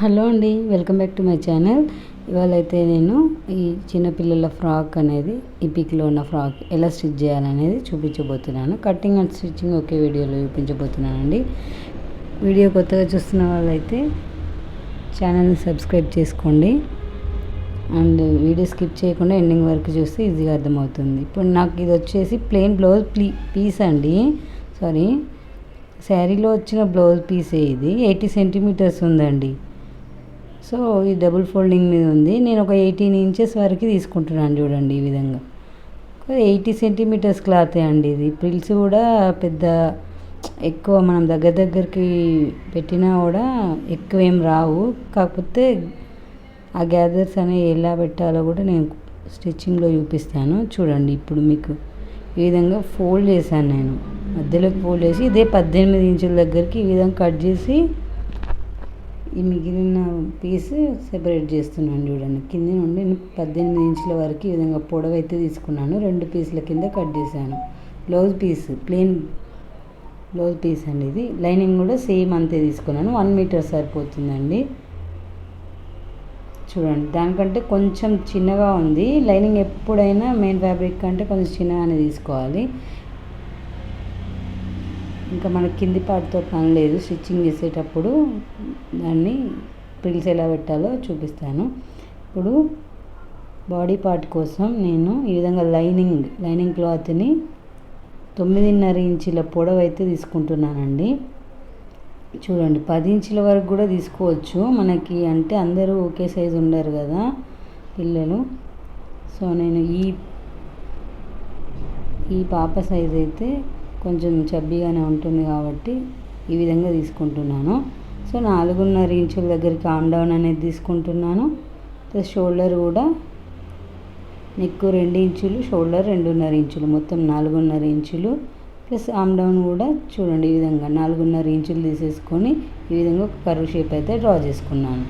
Hello అండి welcome back to my channel. ఇవాళ అయితే నేను ఈ చిన్నపిల్లల ఫ్రాక్ అనేది ఈ పిక్లో ఉన్న ఫ్రాక్ ఎలా స్టిచ్ చేయాలనేది చూపించబోతున్నాను. కటింగ్ అండ్ స్టిచ్చింగ్ ఒకే వీడియోలో చూపించబోతున్నానండి. వీడియో కొత్తగా చూస్తున్న వాళ్ళైతే ఛానల్ని సబ్స్క్రైబ్ చేసుకోండి. అండ్ వీడియో స్కిప్ చేయకుండా ఎండింగ్ వరకు చూస్తే ఈజీగా అర్థమవుతుంది. ఇప్పుడు నాకు ఇది వచ్చేసి ప్లెయిన్ బ్లౌజ్ ప్లీ పీస్ అండి. సారీ. శారీలో వచ్చిన బ్లౌజ్ పీసే ఇది. ఎయిటీ సెంటీమీటర్స్ ఉందండి. సో ఈ డబుల్ ఫోల్డింగ్ మీద ఉంది. నేను ఒక ఎయిటీన్ ఇంచెస్ వరకు తీసుకుంటున్నాను చూడండి ఈ విధంగా. ఎయిటీ సెంటీమీటర్స్ క్లాతే అండి ఇది. ప్రిల్స్ కూడా పెద్ద ఎక్కువ మనం దగ్గర దగ్గరికి పెట్టినా కూడా ఎక్కువ ఏం రావు. కాకపోతే ఆ గ్యాదర్స్ అనేవి ఎలా పెట్టాలో కూడా నేను స్టిచ్చింగ్లో చూపిస్తాను. చూడండి ఇప్పుడు మీకు ఈ విధంగా ఫోల్డ్ చేశాను నేను. మధ్యలోకి ఫోల్డ్ చేసి ఇదే పద్దెనిమిది ఇంచుల దగ్గరికి ఈ విధంగా కట్ చేసి ఈ మిగిలిన పీస్ సెపరేట్ చేస్తున్నాను చూడండి. కింద నుండి నేను పద్దెనిమిది ఇంచుల వరకు ఈ విధంగా పొడవైతే అయితే తీసుకున్నాను. రెండు పీసుల కింద కట్ చేశాను. Blouse piece plain blouse piece అండి ఇది. లైనింగ్ కూడా సేమ్ అంతే తీసుకున్నాను. వన్ మీటర్ సరిపోతుందండి. చూడండి. దానికంటే కొంచెం చిన్నగా ఉంది. లైనింగ్ ఎప్పుడైనా మెయిన్ ఫ్యాబ్రిక్ కంటే కొంచెం చిన్నగానే తీసుకోవాలి. ఇంకా మనకి కింది పార్ట్తో పని లేదు. స్టిచ్చింగ్ చేసేటప్పుడు దాన్ని ప్రిల్స్ ఎలా పెట్టాలో చూపిస్తాను. ఇప్పుడు బాడీ పార్ట్ కోసం నేను ఈ విధంగా లైనింగ్ లైనింగ్ క్లాత్ని తొమ్మిదిన్నర ఇంచుల పొడవు అయితే తీసుకుంటున్నానండి. చూడండి పది ఇంచుల వరకు కూడా తీసుకోవచ్చు. మనకి అంటే అందరూ ఒకే సైజు ఉండరు కదా పిల్లలు. సో నేను ఈ ఈ పాప సైజ్ అయితే కొంచెం చబ్బీగానే ఉంటుంది కాబట్టి ఈ విధంగా తీసుకుంటున్నాను. సో నాలుగున్నర ఇంచుల దగ్గరికి ఆమ్ డౌన్ అనేది తీసుకుంటున్నాను. ప్లస్ షోల్డర్ కూడా నెక్ రెండు ఇంచులు షోల్డర్ రెండున్నర ఇంచులు మొత్తం నాలుగున్నర ఇంచులు. ప్లస్ ఆమ్ డౌన్ కూడా చూడండి ఈ విధంగా నాలుగున్నర ఇంచులు తీసేసుకొని ఈ విధంగా ఒక కర్వ్ షేప్ అయితే డ్రా చేసుకున్నాను.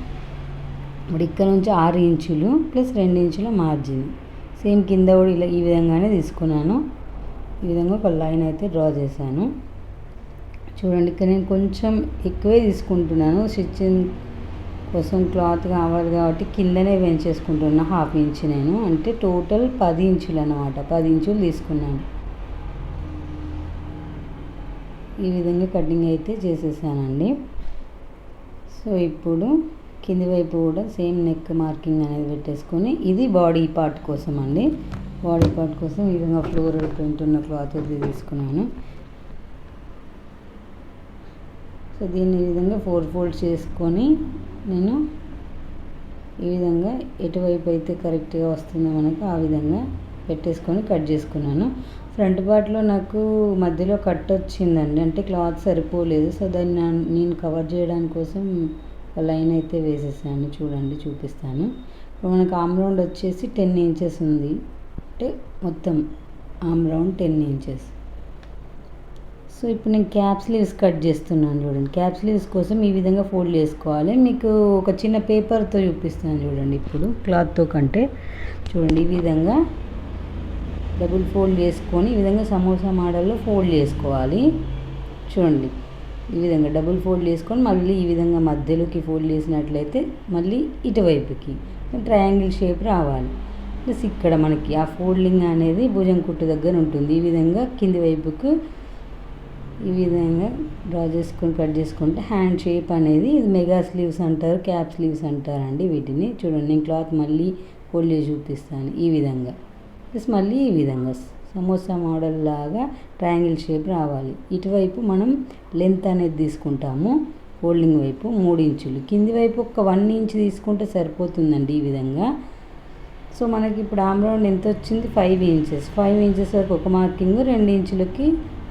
ఇప్పుడు ఇక్కడ నుంచి ఆరు ఇంచులు ప్లస్ రెండు ఇంచుల మార్జిన్ సేమ్ కింద కూడా ఇలా ఈ విధంగానే తీసుకున్నాను. ఈ విధంగా ఒక లైన్ అయితే డ్రా చేశాను. చూడండి ఇక్కడ నేను కొంచెం ఎక్కువే తీసుకుంటున్నాను. స్టిచ్చింగ్ కోసం క్లాత్ కావాలి కాబట్టి కిందనే పెంచేసుకుంటున్నా హాఫ్ ఇంచ్ నేను. అంటే టోటల్ పది ఇంచులు అనమాట పది ఇంచులు తీసుకున్నాను. ఈ విధంగా కటింగ్ అయితే చేసేసానండి. సో ఇప్పుడు కింది వైపు కూడా సేమ్ నెక్ మార్కింగ్ అనేది పెట్టేసుకొని ఇది బాడీ పార్ట్ కోసం అండి బాడీ పార్ట్ కోసం ఈ విధంగా ఫ్లోరల్ ప్రింట్ ఉన్న క్లాత్ అయితే తీసుకున్నాను. సో దీన్ని ఈ విధంగా ఫోర్ ఫోల్డ్ చేసుకొని నేను ఈ విధంగా ఎటువైపు అయితే కరెక్ట్గా వస్తుందో మనకు ఆ విధంగా పెట్టేసుకొని కట్ చేసుకున్నాను. ఫ్రంట్ పార్ట్లో నాకు మధ్యలో కట్ వచ్చిందండి. అంటే క్లాత్ సరిపోలేదు. సో దాన్ని నేను కవర్ చేయడానికి కోసం లైన్ అయితే వేసేసాను. చూడండి చూపిస్తాను. ఇప్పుడు మనకు ఆమ్ రౌండ్ వచ్చేసి టెన్ ఇంచెస్ ఉంది. అంటే మొత్తం arm round ten inches. So ఇప్పుడు నేను క్యాప్ స్లీవ్స్ కట్ చేస్తున్నాను చూడండి. క్యాప్ స్లీవ్స్ కోసం ఈ విధంగా ఫోల్డ్ చేసుకోవాలి. మీకు ఒక చిన్న పేపర్తో చూపిస్తాను చూడండి ఇప్పుడు. క్లాత్తో కంటే. చూడండి ఈ విధంగా డబుల్ ఫోల్డ్ చేసుకొని ఈ విధంగా సమోసా మోడల్లో ఫోల్డ్ చేసుకోవాలి. చూడండి ఈ విధంగా డబుల్ ఫోల్డ్ చేసుకొని మళ్ళీ ఈ విధంగా మధ్యలోకి ఫోల్డ్ చేసినట్లయితే మళ్ళీ ఇటువైపుకి. ట్రయాంగిల్ షేప్ రావాలి. ప్లస్ ఇక్కడ మనకి ఆ ఫోల్డింగ్ అనేది భుజం కుట్టు దగ్గర ఉంటుంది. ఈ విధంగా కింది వైపుకు ఈ విధంగా డ్రా చేసుకొని కట్ చేసుకుంటే హ్యాండ్ షేప్ అనేది ఇది మెగా స్లీవ్స్ అంటారు క్యాప్ స్లీవ్స్ అంటారండి వీటిని. చూడండి నేను క్లాత్ మళ్ళీ ఫోల్డ్ చేసి చూపిస్తాను. ఈ విధంగా. ప్లస్ మళ్ళీ ఈ విధంగా సమోసా మోడల్ లాగా ట్రయాంగిల్ షేప్ రావాలి. ఇటువైపు మనం లెంత్ అనేది తీసుకుంటాము. ఫోల్డింగ్ వైపు మూడు ఇంచులు. కింది వైపు ఒక వన్ ఇంచ్ తీసుకుంటే సరిపోతుందండి ఈ విధంగా. సో మనకి ఇప్పుడు ఆమ్రౌండ్ ఎంత వచ్చింది? ఫైవ్ ఇంచెస్ ఫైవ్ ఇంచెస్ వరకు ఒక మార్కింగ్ రెండు ఇంచులకి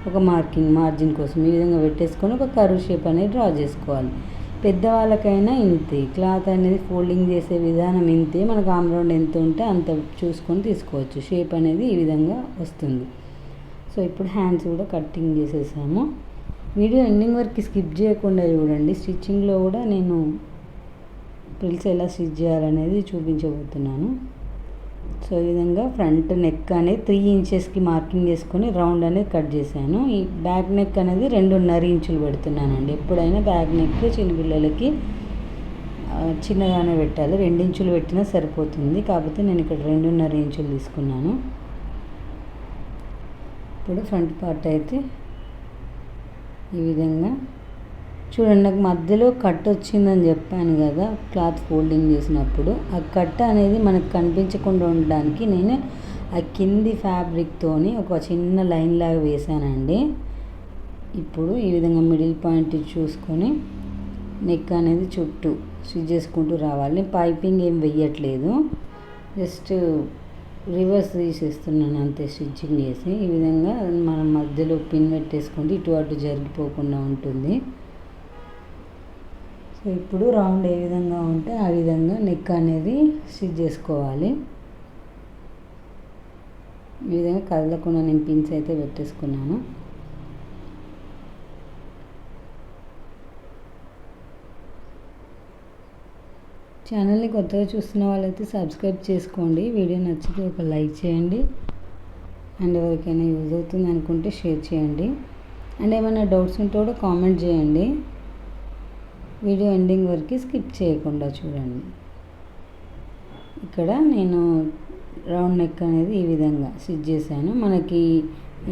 ఒక మార్కింగ్ మార్జిన్ కోసం ఈ విధంగా పెట్టేసుకొని ఒక కరువు షేప్ అనేది డ్రా చేసుకోవాలి. పెద్దవాళ్ళకైనా ఇంతే. క్లాత్ అనేది ఫోల్డింగ్ చేసే విధానం ఇంతే. మనకు ఆమ్రౌండ్ ఎంత ఉంటే అంత చూసుకొని తీసుకోవచ్చు. షేప్ అనేది ఈ విధంగా వస్తుంది. సో ఇప్పుడు హ్యాండ్స్ కూడా కట్టింగ్ చేసేసాము. వీడియో ఎండింగ్ వరకు స్కిప్ చేయకుండా చూడండి. స్టిచ్చింగ్లో కూడా నేను ప్రిల్స్ ఎలా స్టిచ్ చేయాలనేది చూపించబోతున్నాను. సో ఈ విధంగా ఫ్రంట్ నెక్ అనేది త్రీ ఇంచెస్కి మార్కింగ్ చేసుకొని రౌండ్ అనేది కట్ చేశాను. ఈ బ్యాక్ నెక్ అనేది రెండున్నర ఇంచులు పెడుతున్నానండి. ఎప్పుడైనా బ్యాక్ నెక్ చిన్నపిల్లలకి చిన్నగానే పెట్టాలి. రెండు ఇంచులు పెట్టినా సరిపోతుంది. కాకపోతే నేను ఇక్కడ రెండున్నర ఇంచులు తీసుకున్నాను. ఇప్పుడు ఫ్రంట్ పార్ట్ అయితే ఈ విధంగా చూడండి నాకు మధ్యలో కట్ వచ్చిందని చెప్పాను కదా క్లాత్ ఫోల్డింగ్ చేసినప్పుడు. ఆ కట్ అనేది మనకు కనిపించకుండా ఉండడానికి నేను ఆ కింది ఫ్యాబ్రిక్తోని ఒక చిన్న లైన్ లాగా వేసానండి ఇప్పుడు ఈ విధంగా మిడిల్ పాయింట్ చూసుకొని నెక్ అనేది చుట్టూ స్టిచ్ చేసుకుంటూ రావాలి. పైపింగ్ ఏం వెయ్యట్లేదు. జస్ట్ రివర్స్ తీసేస్తున్నాను అంతే స్టిచ్చింగ్ చేసి. ఈ విధంగా మనం మధ్యలో పిన్ పెట్టేసుకుంటే ఇటు అటు జరిగిపోకుండా ఉంటుంది. సో ఇప్పుడు రౌండ్ ఏ విధంగా ఉంటే ఆ విధంగా నెక్ అనేది స్టిచ్ చేసుకోవాలి. ఈ విధంగా కదలకుండా నేను పిన్స్ అయితే పెట్టేసుకున్నాను. ఛానల్ని కొత్తగా చూస్తున్న వాళ్ళైతే సబ్స్క్రైబ్ చేసుకోండి. వీడియో నచ్చితే ఒక లైక్ చేయండి. అండ్ ఎవరికైనా యూజ్ అవుతుంది అనుకుంటే షేర్ చేయండి. అండ్ ఏమైనా డౌట్స్ ఉంటే కూడా కామెంట్ చేయండి. వీడియో ఎండింగ్ వరకు స్కిప్ చేయకుండా చూడండి. ఇక్కడ నేను రౌండ్ నెక్ అనేది ఈ విధంగా స్టిచ్ చేశాను. మనకి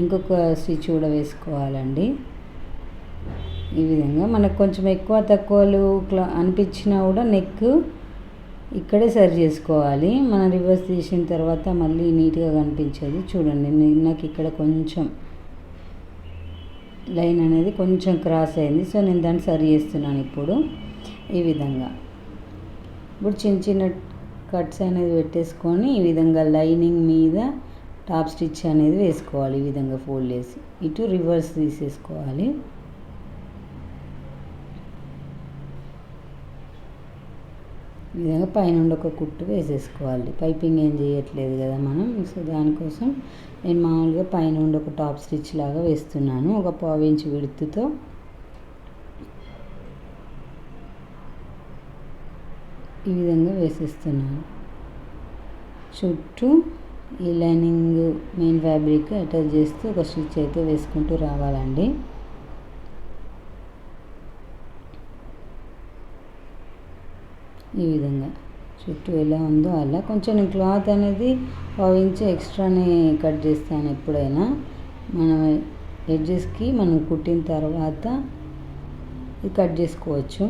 ఇంకొక స్టిచ్ కూడా వేసుకోవాలండి. ఈ విధంగా మనకు కొంచెం ఎక్కువ తక్కువలు క్లా అనిపించినా కూడా నెక్ ఇక్కడే సరి చేసుకోవాలి. మనం రివర్స్ తీసిన తర్వాత మళ్ళీ నీట్గా కనిపించేది చూడండి. నాకు ఇక్కడ కొంచెం లైన్ అనేది కొంచెం క్రాస్ అయింది. సో నేను దాన్ని సరి చేస్తున్నాను ఇప్పుడు ఈ విధంగా. ఇప్పుడు చిన్న చిన్న కట్స్ అనేది పెట్టేసుకొని ఈ విధంగా లైనింగ్ మీద టాప్ స్టిచ్ అనేది వేసుకోవాలి. ఈ విధంగా ఫోల్డ్ చేసి ఇటు రివర్స్ తీసేసుకోవాలి. ఈ విధంగా పైన ఒక కుట్టు వేసేసుకోవాలి. పైపింగ్ ఏం చేయట్లేదు కదా మనం. సో దానికోసం నేను మామూలుగా పైన ఉండి ఒక టాప్ స్టిచ్ లాగా వేస్తున్నాను. ఒక పావు ఇంచు విడుతుతో. ఈ విధంగా వేసేస్తున్నాను. చుట్టూ ఈ లైనింగ్ మెయిన్ ఫ్యాబ్రిక్ అటాచ్ చేస్తూ ఒక స్టిచ్ అయితే వేసుకుంటూ రావాలండి. ఈ విధంగా. చుట్టూ ఎలా ఉందో అలా. కొంచెం క్లాత్ అనేది పావు ఇంచు ఎక్స్ట్రానే కట్ చేస్తాను ఎప్పుడైనా. మనం ఎడ్జెస్కి మనం కుట్టిన తర్వాత ఇది కట్ చేసుకోవచ్చు.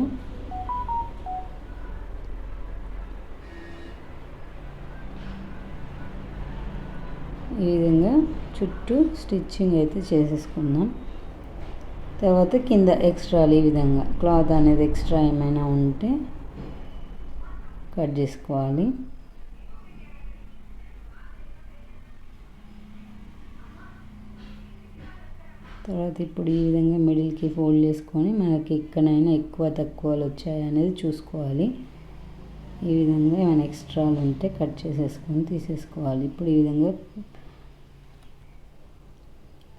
ఈ విధంగా చుట్టూ స్టిచ్చింగ్ అయితే చేసేసుకుందాం. తర్వాత కింద ఎక్స్ట్రాలు ఈ విధంగా. క్లాత్ అనేది ఎక్స్ట్రా ఏమైనా ఉంటే కట్ చేసుకోవాలి. తర్వాత ఇప్పుడు ఈ విధంగా మిడిల్కి ఫోల్డ్ చేసుకొని మనకి ఎక్కడైనా ఎక్కువ తక్కువలు వచ్చాయి అనేది చూసుకోవాలి. ఈ విధంగా ఏమైనా ఎక్స్ట్రాలు ఉంటే కట్ చేసేసుకొని తీసేసుకోవాలి. ఇప్పుడు ఈ విధంగా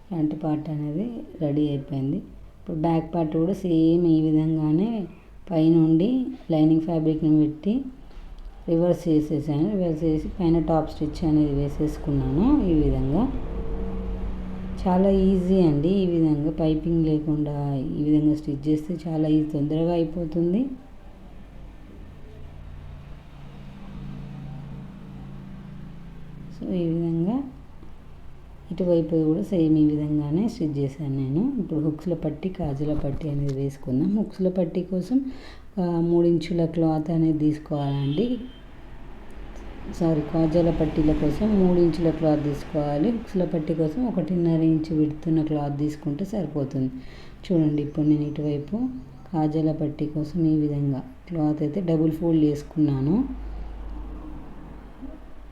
ఫ్రంట్ పార్ట్ అనేది రెడీ అయిపోయింది. ఇప్పుడు బ్యాక్ పార్ట్ కూడా సేమ్ ఈ విధంగానే పైనుండి లైనింగ్ ఫ్యాబ్రిక్ని పెట్టి రివర్స్ చేసేసాను. రివర్స్ చేసి పైన టాప్ స్టిచ్ అనేది వేసేసుకున్నాను ఈ విధంగా. చాలా ఈజీ అండి ఈ విధంగా పైపింగ్ లేకుండా ఈ విధంగా స్టిచ్ చేస్తే చాలా ఈజీ తొందరగా అయిపోతుంది. సో ఈ విధంగా ఇటువైపు కూడా సేమ్ ఈ విధంగానే స్టిచ్ చేశాను నేను. ఇప్పుడు హుక్స్ల పట్టి కాజుల పట్టి అనేది వేసుకుందాం. హుక్స్ల పట్టి కోసం మూడు ఇంచుల క్లాత్ అనేది తీసుకోవాలండి. సారీ కాజాల పట్టీల కోసం మూడు ఇంచుల క్లాత్ తీసుకోవాలి. హుక్స్ల పట్టీ కోసం ఒకటిన్నర ఇంచు విడుతున్న క్లాత్ తీసుకుంటే సరిపోతుంది. చూడండి ఇప్పుడు నేను ఇటువైపు కాజాల పట్టీ కోసం ఈ విధంగా క్లాత్ అయితే డబుల్ ఫోల్డ్ చేసుకున్నాను.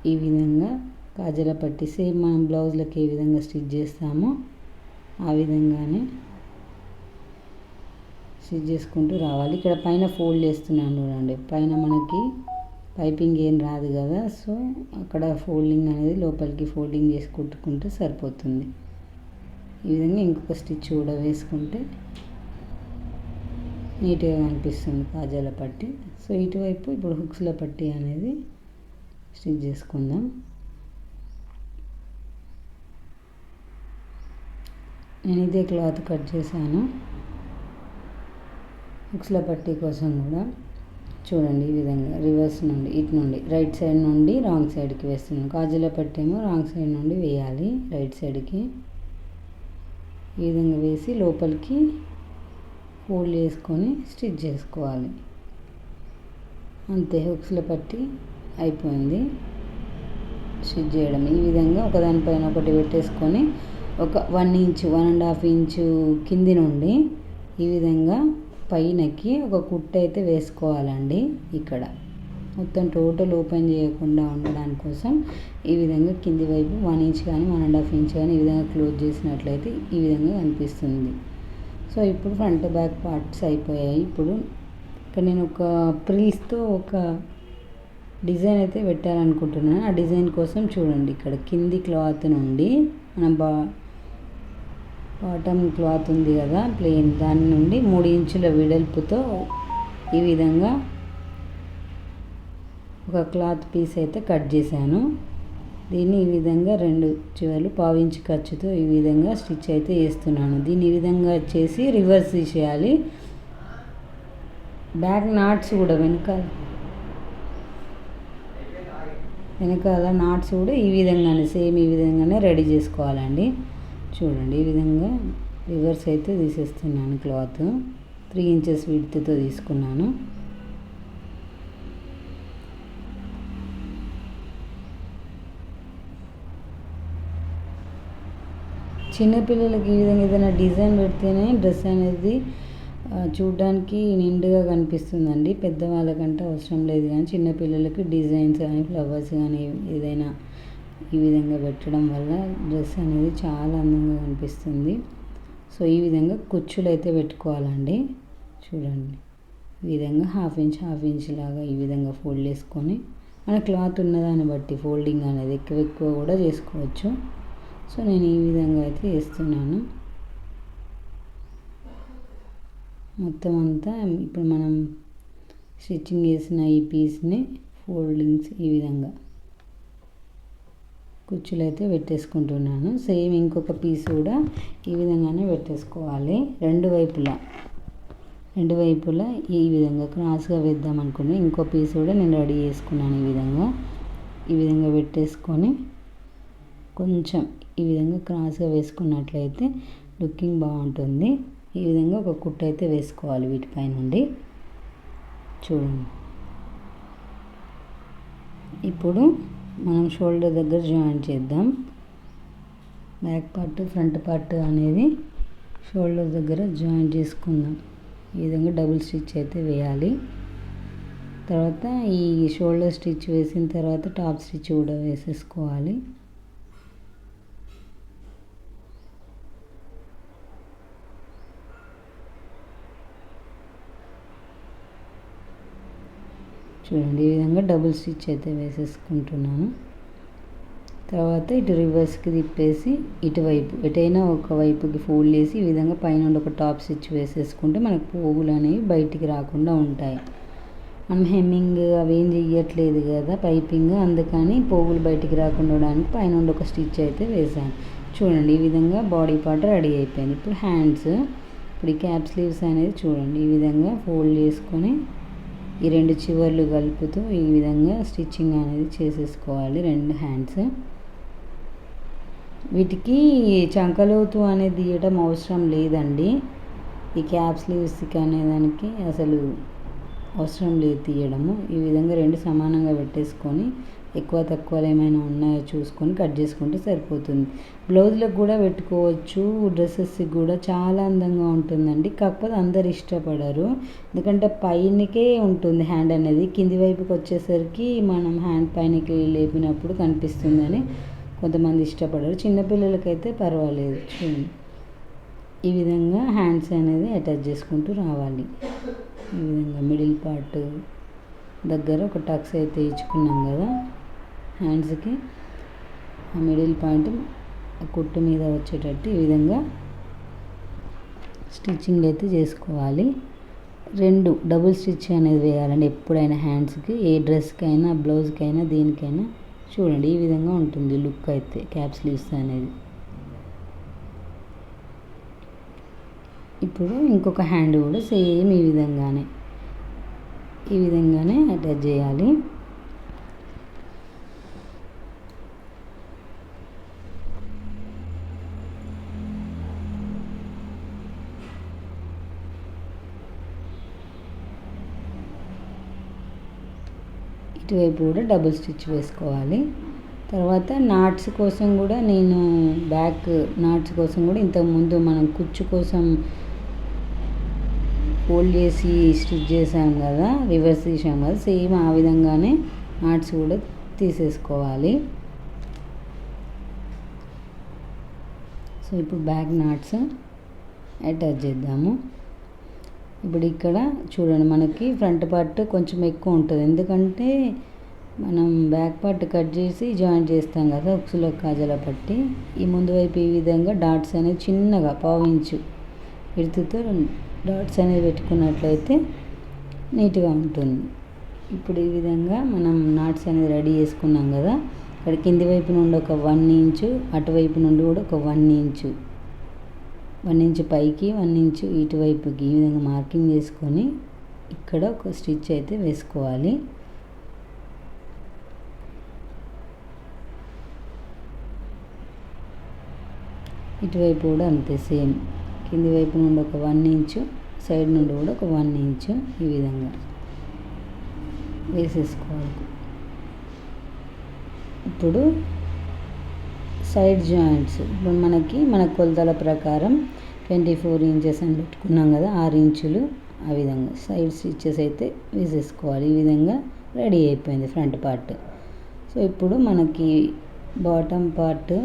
ఈ విధంగా కాజల పట్టి సేమ్ మనం బ్లౌజ్లకి ఏ విధంగా స్టిచ్ చేస్తామో ఆ విధంగానే స్టిచ్ చేసుకుంటూ రావాలి. ఇక్కడ పైన ఫోల్డ్ చేస్తున్నాను చూడండి. పైన మనకి పైపింగ్ ఏం రాదు కదా. సో అక్కడ ఫోల్డింగ్ అనేది లోపలికి ఫోల్డింగ్ చేసి కుట్టుకుంటే సరిపోతుంది. ఈ విధంగా ఇంకొక స్టిచ్ కూడా వేసుకుంటే నీట్గా కనిపిస్తుంది కాజాల పట్టి. సో ఇటువైపు ఇప్పుడు హుక్స్ల పట్టి అనేది స్టిచ్ చేసుకుందాం. నేను ఇదే క్లాత్ కట్ చేశాను. హుక్స్ల పట్టీ కోసం కూడా చూడండి ఈ విధంగా రివర్స్ నుండి ఇటు నుండి రైట్ సైడ్ నుండి రాంగ్ సైడ్కి వేస్తున్నాను. కాజుల పట్టేమో రాంగ్ సైడ్ నుండి వేయాలి రైట్ సైడ్కి. ఈ విధంగా వేసి లోపలికి ఫోల్డ్ చేసుకొని స్టిచ్ చేసుకోవాలి. అంతే హుక్స్ల పట్టి అయిపోయింది. స్టిచ్ చేయడం. ఈ విధంగా ఒకదానిపైన ఒకటి పెట్టేసుకొని ఒక one inch one and half inch కింది నుండి ఈ విధంగా పైనకి ఒక కుట్ట అయితే వేసుకోవాలండి ఇక్కడ. మొత్తం టోటల్ ఓపెన్ చేయకుండా ఉండడానికి కోసం ఈ విధంగా కింది వైపు వన్ ఇంచ్ కానీ వన్ అండ్ హాఫ్ ఇంచ్ కానీ ఈ విధంగా క్లోజ్ చేసినట్లయితే ఈ విధంగా కనిపిస్తుంది. సో ఇప్పుడు ఫ్రంట్ బ్యాక్ పార్ట్స్ అయిపోయాయి. ఇప్పుడు ఇక్కడ నేను ఒక ప్రిల్స్తో ఒక డిజైన్ అయితే పెట్టాలనుకుంటున్నాను. ఆ డిజైన్ కోసం చూడండి ఇక్కడ కింది క్లాత్ నుండి మనం బా బాటమ్ క్లాత్ ఉంది కదా ప్లెయిన్. దాని నుండి మూడు ఇంచుల వెడల్పుతో ఈ విధంగా ఒక క్లాత్ పీస్ అయితే కట్ చేశాను. దీన్ని ఈ విధంగా రెండు చివర్లు పావించి ఖర్చుతో ఈ విధంగా స్టిచ్ అయితే వేస్తున్నాను దీన్ని ఈ విధంగా చేసి రివర్స్ తీసేయాలి. బ్యాక్ నాట్స్ కూడా వెనకాల వెనకాల నాట్స్ కూడా ఈ విధంగానే సేమ్ ఈ విధంగానే రెడీ చేసుకోవాలండి. చూడండి ఈ విధంగా రివర్స్ అయితే తీసేస్తున్నాను క్లాత్. త్రీ ఇంచెస్ విడ్త్తో తీసుకున్నాను. చిన్నపిల్లలకి ఈ విధంగా ఏదైనా డిజైన్ పెడితేనే డ్రెస్ అనేది చూడడానికి నిండుగా కనిపిస్తుందండి. పెద్దవాళ్ళకంటే అవసరం లేదు కానీ చిన్నపిల్లలకి డిజైన్స్ కానీ ఫ్లవర్స్ కానీ ఏదైనా ఈ విధంగా పెట్టడం వల్ల డ్రెస్ అనేది చాలా అందంగా కనిపిస్తుంది. సో ఈ విధంగా కుచ్చులు అయితే పెట్టుకోవాలండి. చూడండి. ఈ విధంగా హాఫ్ ఇంచ్ హాఫ్ ఇంచ్ లాగా ఈ విధంగా ఫోల్డ్ చేసుకొని మన క్లాత్ ఉన్నదాన్ని బట్టి ఫోల్డింగ్ అనేది ఎక్కువ ఎక్కువ కూడా చేసుకోవచ్చు. సో నేను ఈ విధంగా అయితే వేస్తున్నాను. మొత్తం అంతా ఇప్పుడు మనం స్టిచ్చింగ్ చేసిన ఈ పీస్ని ఫోల్డింగ్స్ ఈ విధంగా. కుచ్చులు అయితే పెట్టేసుకుంటున్నాను. సేమ్ ఇంకొక పీస్ కూడా ఈ విధంగానే పెట్టేసుకోవాలి. రెండు వైపులా రెండు వైపులా ఈ విధంగా క్రాస్గా వేద్దాం అనుకుని ఇంకో పీస్ కూడా నేను రెడీ చేసుకున్నాను ఈ విధంగా. ఈ విధంగా పెట్టేసుకొని కొంచెం ఈ విధంగా క్రాస్గా వేసుకున్నట్లయితే లుకింగ్ బాగుంటుంది. ఈ విధంగా ఒక కుట్ట అయితే వేసుకోవాలి వీటిపై నుండి. చూడండి. ఇప్పుడు మనం షోల్డర్ దగ్గర జాయిన్ చేద్దాం. బ్యాక్ పార్ట్ ఫ్రంట్ పార్ట్ అనేది షోల్డర్ దగ్గర జాయిన్ చేసుకుందాం. ఈ విధంగా డబుల్ స్టిచ్ అయితే వేయాలి. తర్వాత ఈ షోల్డర్ స్టిచ్ వేసిన తర్వాత టాప్ స్టిచ్ కూడా వేసేసుకోవాలి. చూడండి. ఈ విధంగా డబుల్ స్టిచ్ అయితే వేసేసుకుంటున్నాను. తర్వాత ఇటు రివర్స్కి తిప్పేసి ఇటువైపు ఎటైనా ఒక వైపుకి ఫోల్డ్ చేసి ఈ విధంగా పైన ఒక టాప్ స్టిచ్ వేసేసుకుంటే మనకు పోగులు అనేవి బయటికి రాకుండా ఉంటాయి. మనం హెమ్మింగ్ అవి ఏం చెయ్యట్లేదు కదా పైపింగ్ అందుకని పోగులు బయటికి రాకుండా ఉండడానికి పైన ఒక స్టిచ్ అయితే వేసాను చూడండి ఈ విధంగా బాడీ పార్ట్ రెడీ అయిపోయింది. ఇప్పుడు హ్యాండ్స్ ఇప్పుడు ఈ క్యాప్ స్లీవ్స్ అనేది చూడండి. ఈ విధంగా ఫోల్డ్ చేసుకొని ఈ రెండు చివర్లు కలుపుతూ ఈ విధంగా స్టిచ్చింగ్ అనేది చేసేసుకోవాలి. రెండు హ్యాండ్స్. వీటికి చంకలోతు అనేది తీయడం అవసరం లేదండి. ఈ క్యాప్ స్లీవ్స్కి అనేదానికి అసలు అవసరం లేదు తీయడము. ఈ విధంగా రెండు సమానంగా పెట్టేసుకొని ఎక్కువ తక్కువలు ఏమైనా ఉన్నాయో చూసుకొని కట్ చేసుకుంటే సరిపోతుంది. బ్లౌజ్లకు కూడా పెట్టుకోవచ్చు డ్రెస్సెస్కి కూడా చాలా అందంగా ఉంటుందండి. కాకపోతే అందరు ఇష్టపడరు. ఎందుకంటే పైనకే ఉంటుంది హ్యాండ్ అనేది. కింది వైపుకి వచ్చేసరికి మనం హ్యాండ్ పైనకి లేపినప్పుడు కనిపిస్తుందని కొంతమంది ఇష్టపడరు. చిన్నపిల్లలకైతే పర్వాలేదు. చూడండి. ఈ విధంగా హ్యాండ్స్ అనేది అటాచ్ చేసుకుంటూ రావాలి. ఈ విధంగా మిడిల్ పార్ట్ దగ్గర ఒక టక్స్ అయితే ఇచ్చుకున్నాం కదా. హ్యాండ్స్కి ఆ మిడిల్ పాయింట్ కుట్టు మీద వచ్చేటట్టు ఈ విధంగా స్టిచ్చింగ్ అయితే చేసుకోవాలి. రెండు డబుల్ స్టిచ్ అనేది వేయాలండి ఎప్పుడైనా హ్యాండ్స్కి ఏ డ్రెస్కి అయినా బ్లౌజ్కి అయినా దేనికైనా చూడండి ఈ విధంగా ఉంటుంది లుక్ అయితే క్యాప్ స్లీవ్స్ అనేది. ఇప్పుడు ఇంకొక హ్యాండ్ కూడా సేమ్ ఈ విధంగానే ఈ విధంగానే అటాచ్ చేయాలి. వైపు కూడా డబుల్ స్టిచ్ వేసుకోవాలి. తర్వాత నాట్స్ కోసం కూడా నేను బ్యాక్ నాట్స్ కోసం కూడా ఇంతకుముందు మనం కుచ్చు కోసం ఫోల్డ్ చేసి స్టిచ్ చేసాం కదా రివర్స్ తీసాం కదా సేమ్ ఆ విధంగానే నాట్స్ కూడా తీసేసుకోవాలి. సో ఇప్పుడు బ్యాక్ నాట్స్ అటాచ్ చేద్దాము. ఇప్పుడు ఇక్కడ చూడండి మనకి ఫ్రంట్ పార్ట్ కొంచెం ఎక్కువ ఉంటుంది. ఎందుకంటే మనం బ్యాక్ పార్ట్ కట్ చేసి జాయిన్ చేస్తాం కదా ఉక్సులో కాజల పట్టి. ఈ ముందు వైపు ఈ విధంగా డాట్స్ అనేది చిన్నగా పావించు విడుతుతో డాట్స్ అనేది పెట్టుకున్నట్లయితే నీట్గా ఉంటుంది. ఇప్పుడు ఈ విధంగా మనం నాట్స్ అనేది రెడీ చేసుకున్నాం కదా. ఇక్కడ కింది వైపు నుండి ఒక వన్ ఇంచు అటువైపు నుండి కూడా ఒక వన్ ఇంచు. వన్ ఇంచ్ పైకి వన్ ఇంచు ఇటువైపుకి ఈ విధంగా మార్కింగ్ చేసుకొని ఇక్కడ ఒక స్టిచ్ అయితే వేసుకోవాలి. ఇటువైపు కూడా అంతే సేమ్. కింది వైపు నుండి ఒక వన్ ఇంచు సైడ్ నుండి కూడా ఒక వన్ ఇంచు ఈ విధంగా వేసేసుకోవాలి. ఇప్పుడు సైడ్ జాయింట్స్. ఇప్పుడు మనకి మన కొలతల ప్రకారం ట్వంటీ ఫోర్ ఇంచెస్ అని పెట్టుకున్నాం కదా ఆరు ఇంచులు ఆ విధంగా. సైడ్ స్టిచ్చెస్ అయితే వేసేసుకోవాలి. ఈ విధంగా రెడీ అయిపోయింది ఫ్రంట్ పార్ట్. సో ఇప్పుడు మనకి బాటమ్ పార్ట్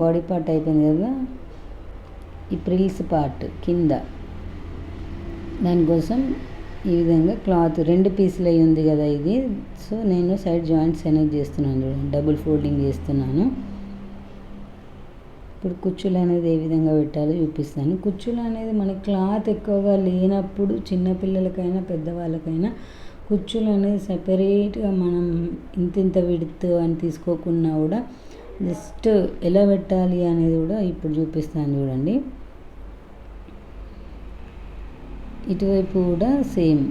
బాడీ పార్ట్ అయిపోయింది కదా ఈ ప్రిల్స్ పార్ట్ కింద. దానికోసం ఈ విధంగా క్లాత్ రెండు పీసులు అయి ఉంది కదా ఇది. సో నేను సైడ్ జాయింట్స్ అనేది చేస్తున్నాను చూడండి. డబుల్ ఫోల్డింగ్ చేస్తున్నాను. ఇప్పుడు కుచ్చులు అనేది ఏ విధంగా పెట్టాలో చూపిస్తాను. కుచ్చులు అనేది మనకి క్లాత్ ఎక్కువగా లేనప్పుడు చిన్నపిల్లలకైనా పెద్దవాళ్ళకైనా కుచ్చులు అనేది సపరేట్గా మనం ఇంత ఇంత విడుత్ అని తీసుకోకున్నా కూడా జస్ట్ ఎలా పెట్టాలి అనేది కూడా ఇప్పుడు చూపిస్తాను చూడండి. ఇటువైపు కూడా సేమ్.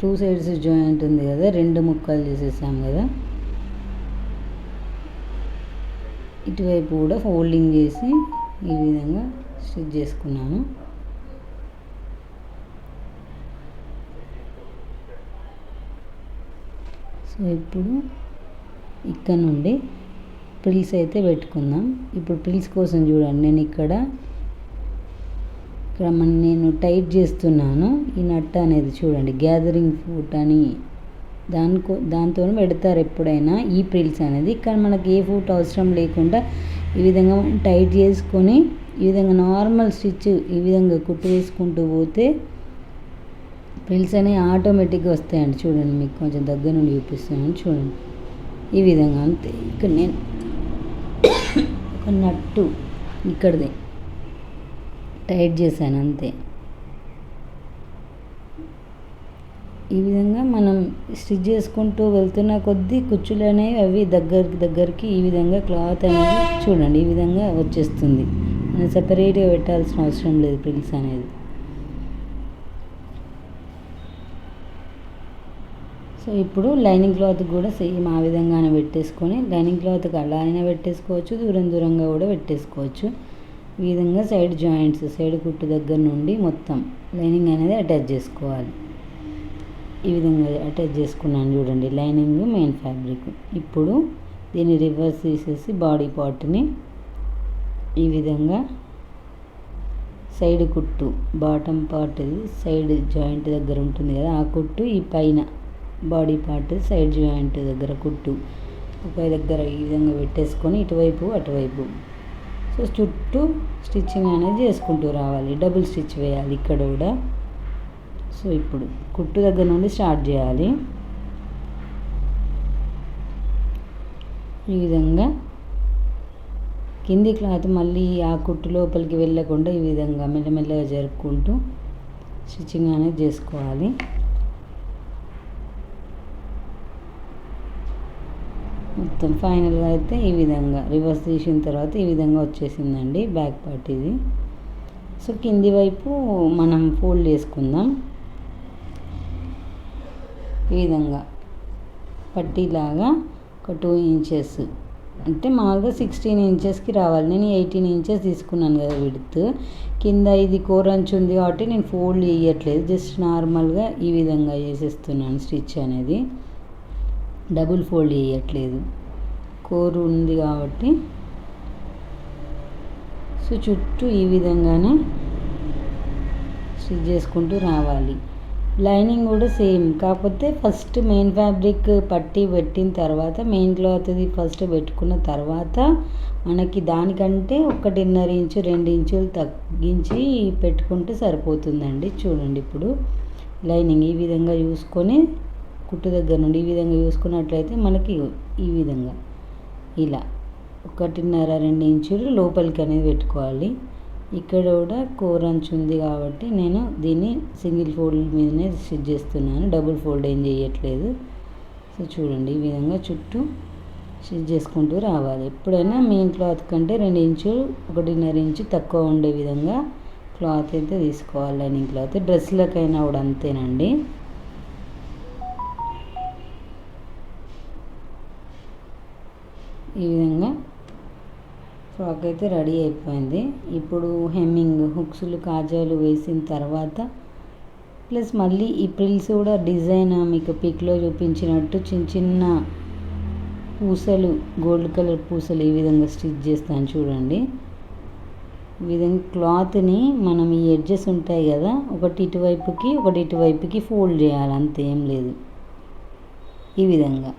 టూ సైడ్స్ జాయింట్ ఉంది కదా రెండు ముక్కలు చేసేసాం కదా. ఇటువైపు కూడా ఫోల్డింగ్ చేసి ఈ విధంగా స్టిచ్ చేసుకున్నాను. సో ఇప్పుడు ఇక్కడ నుండి ప్రిల్స్ అయితే పెట్టుకుందాం. ఇప్పుడు ప్రిల్స్ కోసం చూడండి నేను ఇక్కడ ఇక్కడ మన నేను టైట్ చేస్తున్నాను. ఈ నట్ అనేది చూడండి గ్యాదరింగ్ ఫుట్ అని. దానికో దాంతో పెడతారు ఎప్పుడైనా ఈ ప్రిల్స్ అనేది. కానీ మనకి ఏ ఫుట్ అవసరం లేకుండా ఈ విధంగా మనం టైట్ చేసుకొని ఈ విధంగా నార్మల్ స్టిచ్ ఈ విధంగా కుట్టు వేసుకుంటూ పోతే ప్రిల్స్ అనేవి ఆటోమేటిక్గా వస్తాయండి. చూడండి మీకు కొంచెం దగ్గర నుండి చూపిస్తున్నాను. చూడండి ఈ విధంగా అంతే. ఇక్కడ నేను ఒక నట్టు ఇక్కడదే. టైట్ చేశాను అంతే. ఈ విధంగా మనం స్టిచ్ చేసుకుంటూ వెళ్తున్న కొద్దీ కుచ్చులు అనేవి అవి దగ్గరికి దగ్గరికి ఈ విధంగా క్లాత్ అనేది చూడండి ఈ విధంగా వచ్చేస్తుంది. మనం సపరేట్గా పెట్టాల్సిన అవసరం లేదు ప్రిల్స్ అనేది. సో ఇప్పుడు లైనింగ్ క్లాత్ కూడా సేమ్ ఆ విధంగానే పెట్టేసుకొని లైనింగ్ క్లాత్కి అలా అయినా పెట్టేసుకోవచ్చు దూరం దూరంగా కూడా పెట్టేసుకోవచ్చు. ఈ విధంగా సైడ్ జాయింట్స్ సైడ్ కుట్టు దగ్గర నుండి మొత్తం లైనింగ్ అనేది అటాచ్ చేసుకోవాలి. ఈ విధంగా అటాచ్ చేసుకున్నాను చూడండి లైనింగ్ మెయిన్ ఫ్యాబ్రిక్. ఇప్పుడు దీన్ని రివర్స్ తీసేసి బాడీ పార్ట్ని ఈ విధంగా సైడ్ కుట్టు బాటమ్ పార్ట్ సైడ్ జాయింట్ దగ్గర ఉంటుంది కదా ఆ కుట్టు ఈ పైన బాడీ పార్ట్ సైడ్ జాయింట్ దగ్గర కుట్టు. ఒక దగ్గర ఈ విధంగా పెట్టేసుకొని ఇటువైపు అటువైపు సో చుట్టూ స్టిచ్చింగ్ అనేది చేసుకుంటూ రావాలి. డబుల్ స్టిచ్ వేయాలి ఇక్కడ కూడా. సో ఇప్పుడు కుట్టు దగ్గర నుండి స్టార్ట్ చేయాలి. ఈ విధంగా కింది క్లాత్ మళ్ళీ ఆ కుట్టు లోపలికి వెళ్ళకుండా ఈ విధంగా మెల్లమెల్లగా జరుపుకుంటూ స్టిచ్చింగ్ అనేది చేసుకోవాలి. మొత్తం ఫైనల్గా అయితే ఈ విధంగా రివర్స్ తీసిన తర్వాత ఈ విధంగా వచ్చేసిందండి బ్యాక్ పార్ట్ ఇది. సో కింది వైపు మనం ఫోల్డ్ చేసుకుందాం. ఈ విధంగా పట్టీలాగా ఒక టూ ఇంచెస్ అంటే మామూలుగా సిక్స్టీన్ ఇంచెస్కి రావాలి. నేను ఎయిటీన్ ఇంచెస్ తీసుకున్నాను కదా విడుత్ కింద ఇది కోరంచు ఉంది కాబట్టి నేను ఫోల్డ్ చేయట్లేదు. జస్ట్ నార్మల్గా ఈ విధంగా చేసేస్తున్నాను స్టిచ్ అనేది. డబుల్ ఫోల్డ్ చేయట్లేదు. కోరు ఉంది కాబట్టి. సో చుట్టూ ఈ విధంగానే స్టిచ్ చేసుకుంటూ రావాలి. లైనింగ్ కూడా సేమ్. కాకపోతే ఫస్ట్ మెయిన్ ఫ్యాబ్రిక్ పట్టి పెట్టిన తర్వాత మెయిన్ క్లాత్ది ఫస్ట్ పెట్టుకున్న తర్వాత మనకి దానికంటే ఒకటిన్నర ఇంచు రెండు ఇంచులు తగ్గించి పెట్టుకుంటే సరిపోతుందండి. చూడండి ఇప్పుడు లైనింగ్ ఈ విధంగా చూసుకొని కుట్టు దగ్గర నుండి ఈ విధంగా చూసుకున్నట్లయితే మనకి ఈ విధంగా ఇలా ఒకటిన్నర రెండు ఇంచులు లోపలికి అనేది పెట్టుకోవాలి. ఇక్కడ కూడా కోరంచు ఉంది కాబట్టి నేను దీన్ని సింగిల్ ఫోల్డ్ మీదనే స్టిచ్ చేస్తున్నాను. డబుల్ ఫోల్డ్ ఏం చేయట్లేదు. సో చూడండి ఈ విధంగా చుట్టూ స్టిచ్ చేసుకుంటూ రావాలి. ఎప్పుడైనా మెయిన్ క్లాత్ కంటే రెండు ఇంచులు ఒకటిన్నర ఇంచు తక్కువ ఉండే విధంగా క్లాత్ అయితే తీసుకోవాలి. లైనింగ్ క్లాత్ డ్రెస్లకైనా కూడా అంతేనండి. ఈ విధంగా ఫ్రాక్ అయితే రెడీ అయిపోయింది. ఇప్పుడు హెమ్మింగ్ హుక్స్లు కాజాలు వేసిన తర్వాత ప్లస్ మళ్ళీ ఈ ప్రిల్స్ కూడా డిజైన్ మీకు పిక్లో చూపించినట్టు చిన్న చిన్న పూసలు గోల్డ్ కలర్ పూసలు ఈ విధంగా స్టిచ్ చేస్తాను చూడండి. ఈ విధంగా క్లాత్ని మనం ఈ ఎడ్జెస్ ఉంటాయి కదా ఒకటి ఇటువైపుకి ఒకటి ఇటువైపుకి ఫోల్డ్ చేయాలి అంతేం ఏం లేదు. ఈ విధంగా.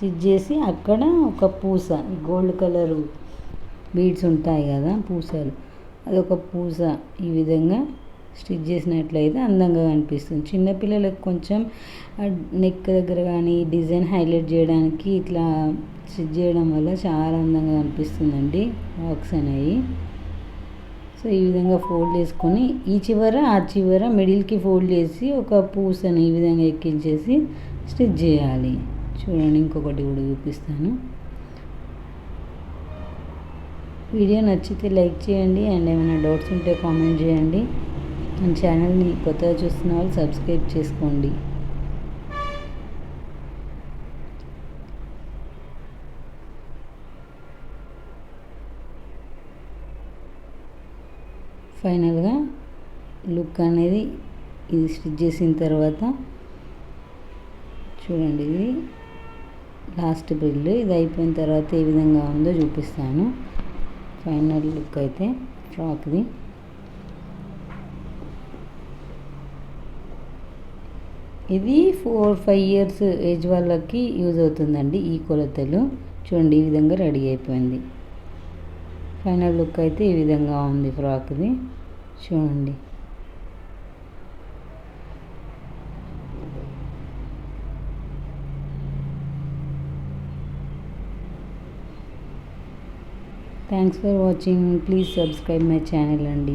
స్టిచ్ చేసి అక్కడ ఒక పూస గోల్డ్ కలర్ బీడ్స్ ఉంటాయి కదా పూసలు అదొక పూస ఈ విధంగా స్టిచ్ చేసినట్లయితే అందంగా కనిపిస్తుంది. చిన్నపిల్లలకు కొంచెం నెక్ దగ్గర కానీ డిజైన్ హైలైట్ చేయడానికి ఇట్లా స్టిచ్ చేయడం వల్ల చాలా అందంగా కనిపిస్తుందండి వర్క్స్ అనేవి. సో ఈ విధంగా ఫోల్డ్ చేసుకొని ఈ చివర ఆ చివర మిడిల్కి ఫోల్డ్ చేసి ఒక పూసని ఈ విధంగా ఎక్కించేసి స్టిచ్ చేయాలి. చూడండి ఇంకొకటి కూడా చూపిస్తాను. వీడియో నచ్చితే లైక్ చేయండి అండ్ ఏమైనా డౌట్స్ ఉంటే కామెంట్ చేయండి. మన ఛానల్ని కొత్తగా చూస్తున్న వాళ్ళు సబ్స్క్రైబ్ చేసుకోండి. ఫైనల్గా లుక్ అనేది ఇది స్టిచ్ చేసిన తర్వాత చూడండి ఇది. Last bill. ఇది అయిపోయిన తర్వాత ఏ విధంగా ఉందో చూపిస్తాను. ఫైనల్ లుక్ అయితే ఫ్రాక్ది ఇది ఫోర్ ఫైవ్ ఇయర్స్ ఏజ్ వాళ్ళకి యూజ్ అవుతుందండి ఈ కొలతలు. చూడండి ఈ విధంగా రెడీ అయిపోయింది. ఫైనల్ లుక్ అయితే ఈ విధంగా ఉంది ఫ్రాక్ది చూడండి. Thanks for watching please subscribe my channel అండి.